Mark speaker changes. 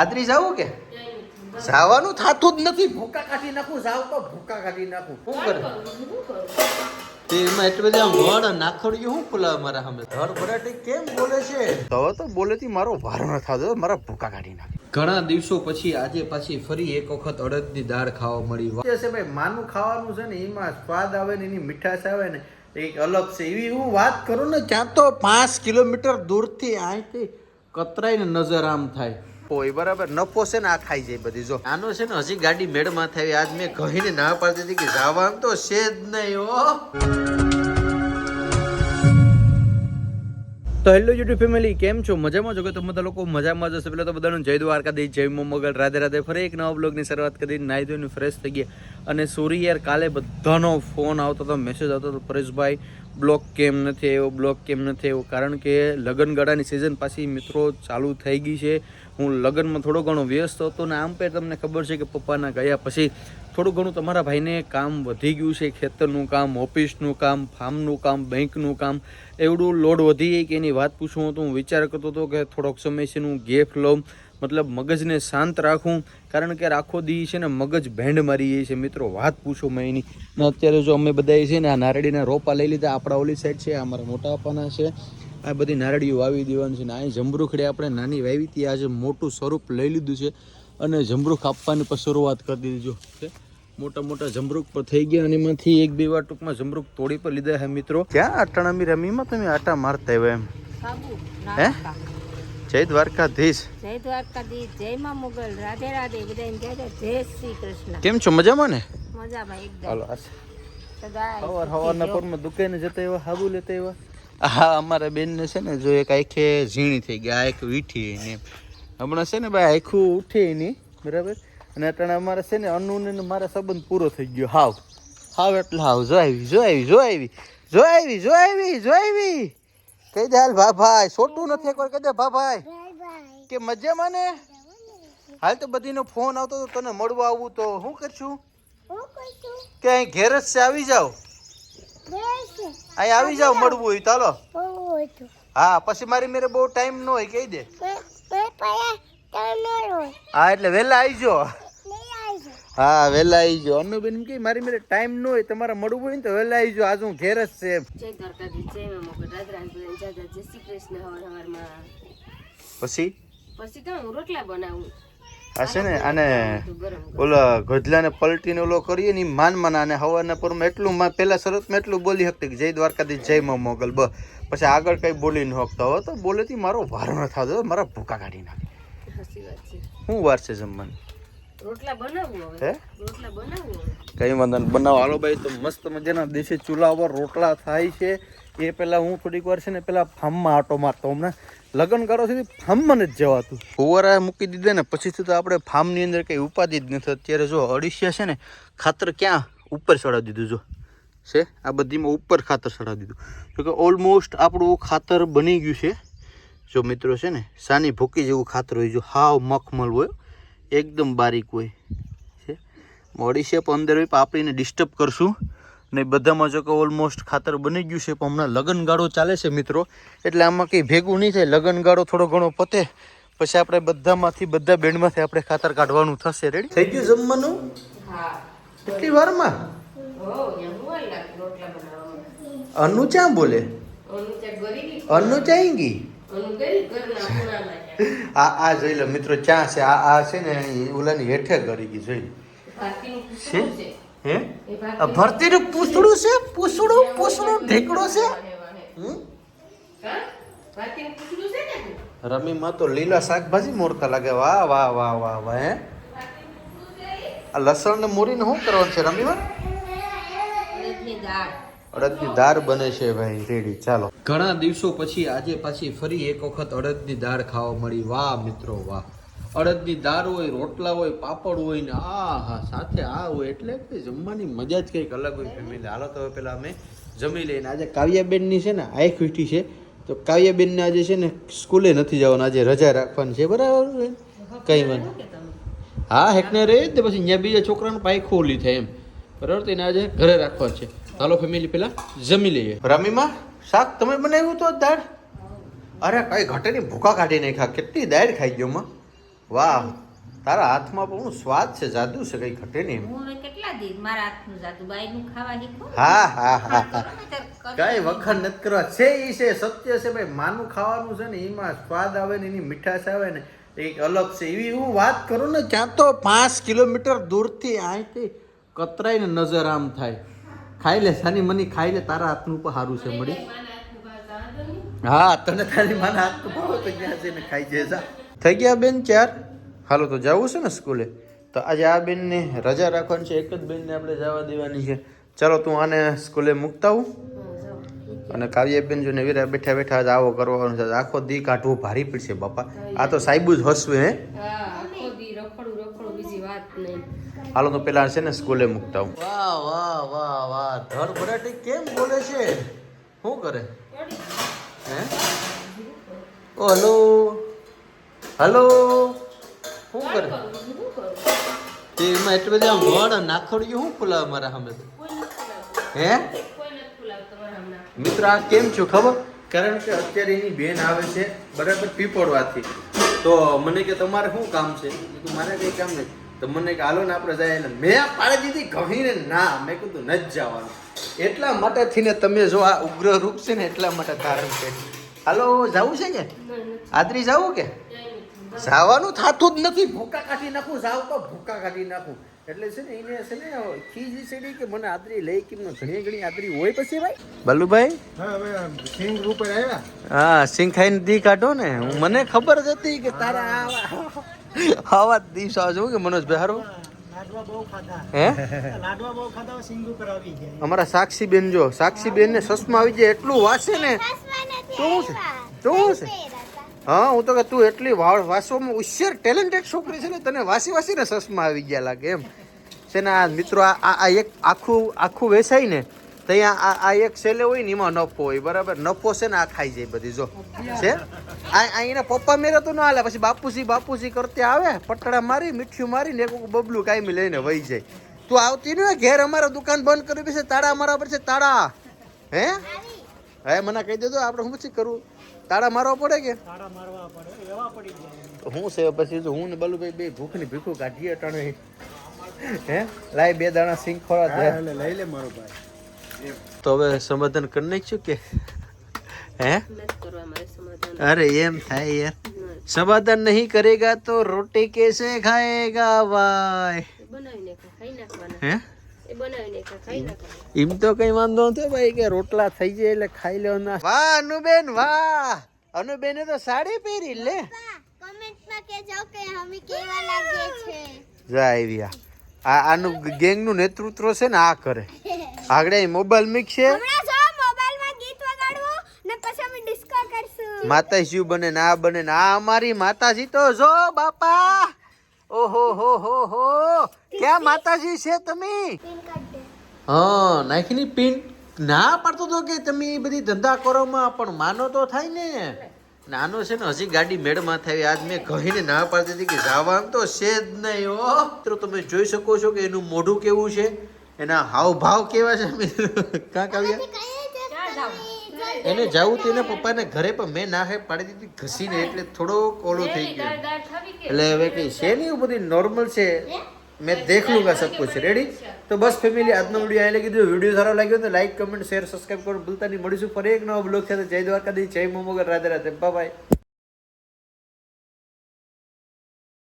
Speaker 1: આદરી જાવું કે? જવાનું થાતું જ નથી. ભૂકા કાઢી નાખું જાવ તો ભૂકા કાઢી નાખું. શું કરે? તે એમાં એટલે બધા વણ નાખડ્યું હું ખુલા મારા સામે? ભરાટી કેમ બોલે છે? તો બોલેથી મારો ભાર ન થતો મારા ભૂકા કાઢી નાખે. ઘણા દિવસો પછી આજે પાછી ફરી એક વખત અડદની દાળ ખાવા મળી. છે ભાઈ માનું ખાવાનું છે ને એમાં સ્વાદ આવે ને એની મીઠાશ આવે ને એક અલગ છે. એવી હું વાત કરું ને ત્યાં તો પાંચ કિલોમીટર દૂરથી અહીંથી કતરાઈને નજર આમ થાય. હોય, બરાબર? નફો છે ને, આ ખાઈ જાય બધી. જો, આનો છે ને, હજી ગાડી મેળમાં થઈ આજ મેં કહીને ના પાડતી હતી કે જવાનું તો છે જ નહીં, હો. તો હેલો યુટ્યુબ ફેમિલી કેમ છો? મજામાં છો કે? તમે બધા લોકો મજામાં જશે પેલા તો બધાનું જય દ્વારકા દઈ જય મોમગલ રાધે રાધે. ફરી એક નવા બ્લોગની શરૂઆત કરી. નાહી ધોઈને ફ્રેશ થઈ ગયા. અને સોરી યાર, કાલે બધાનો ફોન આવતો હતો મેસેજ આવતો હતો પરેશભાઈ બ્લોક કેમ નથી આવ્યો, બ્લોક કેમ નથી આવ્યો? કારણ કે લગ્નગાળાની સિઝન પાછી મિત્રો ચાલુ થઈ ગઈ છે. હું લગ્નમાં થોડો ઘણો વ્યસ્ત હતો ને આમ પણ તમને ખબર છે કે પપ્પાના ગયા પછી થોડું ઘણું તમારા ભાઈને કામ વધી ગયું છે. ખેતરનું કામ, ઓફિસનું કામ, ફાર્મનું કામ, બેંકનું કામ. એવડું લોડ વધી ગઈ કે એની વાત પૂછું તો હું વિચાર કરતો હતો કે થોડોક સમય છે હું ગેફ લઉં. મતલબ મગજને શાંત રાખું. કારણ કે રાખો દી છે ને મગજ ભેંડ મારી જાય છે. મિત્રો વાત પૂછો મેં એની ને અત્યારે જો અમે બધા છે ને આ નારળીના રોપા લઈ લીધા. આપણા ઓલી સાઈડ છે આ અમારા મોટા પાના છે. આ બધી નારળીઓ વાવી દેવાની છે ને અહીં જમરૂખડે આપણે નાની વાવી હતી. આજે મોટું સ્વરૂપ લઈ લીધું છે અને જમરૂખ આપવાની પણ શરૂઆત કરી દીધી. જો છે મોટા મોટા જમરૂખ પર થઈ ગયા અને એમાંથી એક બે વાર ટૂંકમાં જમરૂખ તોડી પર લીધા હે મિત્રો. ક્યાં આટાણામી રમીમાં તમે આટા મારતા હોય એમ? હે? જય દ્વારકાધીશ.
Speaker 2: જય દ્વારકાધીશ જય માં મુગલ રાધે રાધે બધા એમ જય શ્રી કૃષ્ણ.
Speaker 1: કેમ છો? મજામાં ને?
Speaker 2: મજામાં એકદમ.
Speaker 1: હાલો
Speaker 2: રહો.
Speaker 1: પરમાં દુકાને જતા એવા હાબુ લેતા એવા હા અમારા બેનને છે ને જો એક આખે ઝીણી થઈ ગઈ આ એક વીઠી ને હમણાં છે ને ભાઈ આખું ઉઠે નહીં બરાબર? અને અટાણે અમારે છે ને અનુને ને મારા સંબંધ પૂરો થઈ ગયો. હાવ. હાવ એટલે હાવ. જો આવી જો આવી જો આવી. જો આવી જો આવી જો આવી. કહી દે હાલ ભાભાઈ છોટું નથી એકવાર કહી દે ભા ભાઈ. કે મજામાં ને? હાલ તો બધીનો ફોન આવતો તો તને મળવા આવું તો. શું કરશું? કે અહીં ઘેર જ છે આવી જાઓ. અહીં આવી જાઓ મળવું હોય ચાલો હા પછી મારી મેરે બહુ ટાઈમ ન હોય કહી દે. હા એટલે વહેલા આવજો હા વહેલા આવજો અન્નુબેન એમ કે મારી મેરે ટાઈમ ન હોય તમારે મળવું હોય ને તો વહેલા આવજો આજ હું ઘેર જ છે.
Speaker 2: જય દ્વારકાધીશ જય માં મુગલ. રાધે રાધે બધા જય જય જય શ્રી કૃષ્ણ હવાર હવારમાં.
Speaker 1: પછી?
Speaker 2: પછી તો હું રોટલા બનાવું.
Speaker 1: આ છે ને આને ઓલો ગધલાને પલટીને ઓલો કરીએ ને માન માન આને હવારના પરમાં એટલું માં પહેલા શરતમાં એટલું બોલી શકતી કે જય દ્વારકાધીશ જય મા મોગલ. બ પછી આગળ કઈ બોલી ન શકતા. હો તો બોલેથી મારો વાર ન થતો. મારા ભૂકા કાઢી નાખે. શું વાર છે જમવાનું?
Speaker 2: રોટલા બનાવવું
Speaker 1: હે?
Speaker 2: રોટલા બનાવવું હવે.
Speaker 1: કઈ વાંધો નહીં. બનાવો. હાલો ભાઈ તો મસ્ત મજાના દેશી ચૂલા ઉપર રોટલા થાય છે. એ પહેલાં હું થોડીક વાર છે ને પહેલાં ફાર્મમાં આટો મારતો હમણાં. લગ્ન કરો છે ફાર્મમાં નથી જવાતું. ફુવારા મૂકી દીધા ને પછીથી તો આપણે ફાર્મની અંદર કંઈ ઉપાધિ જ નથી. અત્યારે જો અડીસિયા છે ને ખાતર ક્યાં? ઉપર ચડાવી દીધું જો. છે? આ બધીમાં ઉપર ખાતર ચડાવી દીધું. તો કે ઓલમોસ્ટ આપણું ખાતર બની ગયું છે. જો મિત્રો છે ને સાની ભૂકી જેવું ખાતર હોય જો હાવ મખમલ હોય. એકદમ બારીક હોય. છે? મોડી છે પણ અંદર હોય પણ ડિસ્ટર્બ કરશું. ને બધામાં જો કે ઓલમોસ્ટ ખાતર બની ગયું છે પણ હમણાં લગનગાળો ચાલે છે મિત્રો. એટલે આમાં કંઈ ભેગું નહીં થાય. લગનગાળો થોડો ઘણો પતે. પછી આપણે બધામાંથી બધા બેન્ડમાંથી આપણે ખાતર કાઢવાનું થશે. રેડી થઈ ગયું જમવાનું?
Speaker 2: હા.
Speaker 1: કેટલી વારમાં?
Speaker 2: અનુ બનાવવામાં
Speaker 1: બોલે?
Speaker 2: ઓનું ત્યાં
Speaker 1: આ આ જોઈ લો મિત્રો ચા છે? આ આ છે ને ઓલાની હેઠે કરી ગઈ જોઈ
Speaker 2: છે?
Speaker 1: હે? ભરતીનું પૂછડું છે? પૂછડું પૂછડું ઢેકડો છે? રમીમાં તો લીલા શાકભાજી મોરતા લાગે. વાહ વાહ વાહ વાહ વાહ હે? આ લસણ ને મોરીને શું કરવાનું છે રમીમાં?
Speaker 2: અડદની દાળ
Speaker 1: બને છે ભાઈ, રેડી, ચાલો. ઘણા દિવસો પછી આજે પાછી ફરી એક વખત અડદની દાળ ખાવા મળી. વાહ મિત્રો, વાહ. અડદની દાળ હોય, રોટલા હોય, પાપડ હોય ને આ, હા, સાથે આ હોય, એટલે જમવાની મજા જ કંઈક અલગ હોય ફેમિલી હાલો તો પેલા અમે જમી લઈને આજે કાવ્યાબેનની છે ને આઈ વીઠી છે. તો કાવ્યાબેનને આજે છે ને સ્કૂલે નથી જવાનું, આજે રજા રાખવાની છે. બરાબર કંઈ વાંધો હા, હેકને રે જ પછી અહીંયા બીજા છોકરાને પાય ખોલી થાય એમ. બરાબર? તેને આજે ઘરે રાખવાનું છે. ચાલો ફેમિલી પેલા જમી લઈએ. રમીમાં? શાક તમે બનાવ્યું તો દાળ? અરે કઈ ઘટે ની ભૂકા કાઢી નાખ્યા. કેટલી દાળ ખાઈ ગયો માં. વાહ તારા હાથમાં પણ હું સ્વાદ છે જાદુ છે કઈ ઘટે નહીં
Speaker 2: હું કેટલા દી મારા હાથનું જાતું બાયનું ખાવા શીખો?
Speaker 1: હા હા હા કઈ વખત નથી કરવા. છે ઈ છે સત્ય છે ભાઈ માનું ખાવાનું છે ને એમાં સ્વાદ આવે ને એની મીઠાશ આવે ને એક અલગ છે. એવી હું વાત કરું ને ક્યાં તો પાંચ કિલોમીટર દૂરથી અહીંથી કતરાઈને નજર આમ થાય. ખાઈ લે સાની મની ખાઈ લે તારા હાથનું પણ સારું છે મળી. હા તને તારી માના હાથ ભાવ તો ગયા છે ને ખાઈ જાય જા થઈ ગયા બેન ચાર? હાલો તો જવું છે ને સ્કૂલે? તો આજે આ બેનને રજા રાખવાની છે એક જ બેનને આપણે જવા દેવાની છે. ચાલો તું આને સ્કૂલે મૂકતા
Speaker 2: હા.
Speaker 1: અને કાવ્યાબેન જો નવીરા બેઠા બેઠા આજ આવો કરવાનો છે આખો દી કાઢવું ભારી પડશે બાપા. આ તો સાહેબુ જ હસવે હે.
Speaker 2: હા આખો દી રખડું રખડું બીજી વાત નહીં.
Speaker 1: હાલો, તો પેલા છે ને સ્કૂલે મૂકતા હું. વાહ વાહ વાહ વાહ. ધર ભરાટી કેમ બોલે છે? શું કરે? હે? ઓ, હલો. હલો. શું કરે? તે એમાં એટલી બધા આમ નાખડ્યું શું ખુલાવે મારા સામે? હે? મિત્ર, આ કેમ છું? ખબર? કારણ કે અત્યારે એની બેન આવે છે, બરાબર પીપળવાથી. તો મને કે તમારે શું કામ છે? મારે કઈ કામ નહીં તો મને કે હાલો ને આપણે જાય એટલે મેં પાડી દીધી કહીને ના. મેં કીધું ન જ જવાનું. એટલા માટે થઈને તમે જો આ ઉગ્ર રૂપ છે ને એટલા માટે ધારણ છે હાલો જવું છે કે? આદરી જવું કે? જવાનું થતું જ નથી. ભૂકા કાઢી નાખું જાવ તો ભૂકા કાઢી નાખું. એટલે છે ને એને છે ને ખીજી ચડી કે મને આદરી લઈ કે ઘણી ઘણી આદરી હોય પછી ભાઈ? બલ્લુભાઈ
Speaker 3: હા હવે સિંગ ઉપર આવ્યા.
Speaker 1: હા સિંગ ખાઈને દી કાઢો ને. હું મને ખબર જ હતી કે તારા આવા દિવસ આવશે હું કે મનોજભાઈ હારું?
Speaker 3: આવી
Speaker 1: અમારા સાક્ષી બેન જો સાક્ષી બેન ને સસમાં આવી જાય એટલું વાસે ને. શું છે? શું છે? હા હું તો કે તું એટલી વાળ વાસોમાં હોશિયાર ટેલેન્ટેડ છોકરી છે ને તને વાસી વાસીને સસમાં આવી ગયા લાગે એમ. છે ને આ મિત્રો આ આ- આ એક આખું આખું વેસાય ને ત્યાં આ આ એક સેલે હોય ને એમાં નફો હોય બરાબર? નફો છે ને આ ખાઈ જાય બધી જો. છે? આ આ એના પપ્પા મેરે તો ના હાલે પછી બાપુસી બાપુસી કરતે આવે પટડા મારી મીઠું મારીને એક બબલું કાયમી લઈને વહી જાય. તું આવતી ને ઘેર અમારા દુકાન બંધ કરી પછી તાળા મારવા પડશે તાળા. હે? હે મને કહી દેજો આપણે શું પછી કરવું? તાળા મારવા પડે કે?
Speaker 3: તાળા મારવા પડે એવા પડી ગયા
Speaker 1: હું છે પછી હું ને બલુભાઈ બે ભૂખની ભીખું કાઢીએ અટાણે હે? લાય બે દાણા સિંગ ખોરા
Speaker 3: લઈ લે મારો ભાઈ.
Speaker 1: તો હવે સમાધાન કરી નાખ્યું કે? હે? અરે એમ થાય યાર. સમાધાન નહીં કરેગા તો રોટી કેસે ખાએગા ભાઈ? એમ તો કઈ વાંધો નથી ભાઈ કે રોટલા થઈ જાય એટલે ખાઈ લેવાના. વાહ અનુબેન વાહ! અનુબેને તો સાડી પહેરી લે.
Speaker 4: કમેન્ટમાં કહેજો કે અમે કેવા લાગીએ છે.
Speaker 1: જા આવ્યા આ આનું ગેંગનું નેતૃત્વ છે ને આ કરે. આગળ મોબાઈલ
Speaker 4: અમે ડિસ્કો કરશું.
Speaker 1: માતાજી બને ને આ બને ને આ અમારી માતાજી તો જો બાપા. ઓહો હો હો હો. ક્યાં માતાજી છે તમે?
Speaker 4: હા નાખી ની
Speaker 1: હા નાખીની પિન. ના પાડતો તો કે તમે એ બધી ધંધા કરો માં પણ માનો તો થાય ને. નાનો છે ને હજી ગાડી મેળમાં થાય. આજ મેં કહીને ના પાડતી હતી કે જવાનું તો છે જ નહીં હો. મિત્રો તમે જોઈ શકો છો કે એનું મોઢું કેવું છે? એના હાવભાવ કેવા છે મિત્રો? કાંક આવ્યા એને જવું હતું એના પપ્પાને ઘરે પણ મેં ના હે પાડી દીધી ઘસીને એટલે થોડોક કોલો થઈ ગયો. એટલે હવે કઈ છે નહીં એવું બધી નોર્મલ છે. મેં દેખ લુંગા સબ કુછ. રેડી તો બસ ફેમિલી આજનો વીડિયો અહીં લગી દીધો વીડિયો સારો લાગ્યો તો લાઈક કમેન્ટ શેર સબસ્ક્રાઈબ કરો ભૂલતા નહીં. મળીશું ફરી એક નવો બ્લોગ સાથે. જય દ્વારકાધીશ, જય મોમોગર. રાધે રાધે. બાય